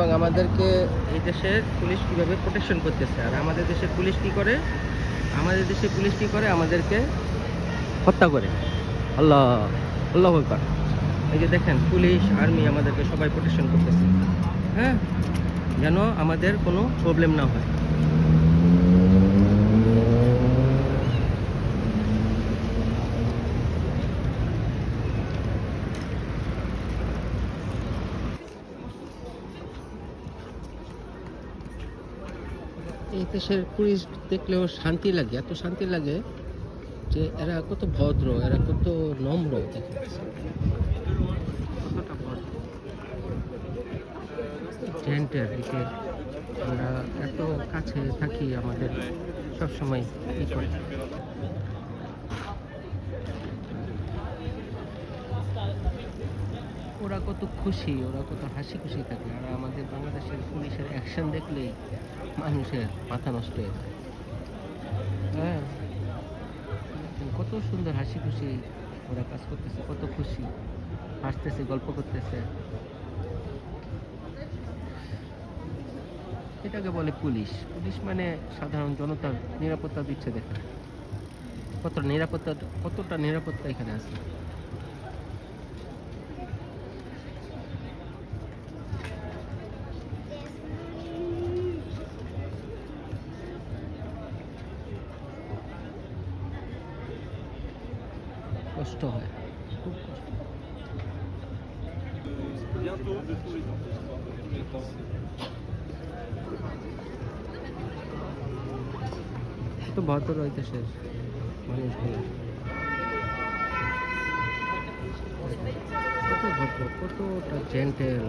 আমাদেরকে এই দেশের পুলিশ কীভাবে প্রোটেকশন করতেছে? আর আমাদের দেশের পুলিশ কী করে? আমাদের দেশের পুলিশ কী করে? আমাদেরকে হত্যা করে। আল্লাহ আল্লাহ আকবার। এই যে দেখেন, পুলিশ, আর্মি আমাদেরকে সবাই প্রোটেকশন করতেছে। হ্যাঁ? যেন আমাদের কোনো প্রবলেম না হয়। এই দেশের পুলিশ দেখলেও শান্তি লাগে, এত শান্তি লাগে যে এরা কত ভদ্র, এরা কত নম্র দেখে কতটা দিকে আমরা এত কাছে থাকি আমাদের সবসময় ই করে। ওরা কত খুশি, ওরা কত হাসি খুশি থাকে। আর আমাদের বাংলাদেশের পুলিশের অ্যাকশন দেখলেই মানুষের মাথা নষ্ট হয়ে যায়। হ্যাঁ। কত সুন্দর হাসি খুশি ওরা কাজ করতেছে, কত খুশি। হাসতেছে, গল্প করতেছে। এটাকে বলে পুলিশ। পুলিশ মানে সাধারণ জনতার নিরাপত্তা দিচ্ছে দেখে কতটা নিরাপত্তা কতটা নিরাপত্তা এখানে আছে? কষ্ট হয়। খুব কষ্ট কত ভদ্র হইতেছে মানুষগুলো কত ভদ্র কতটা জেন্টেল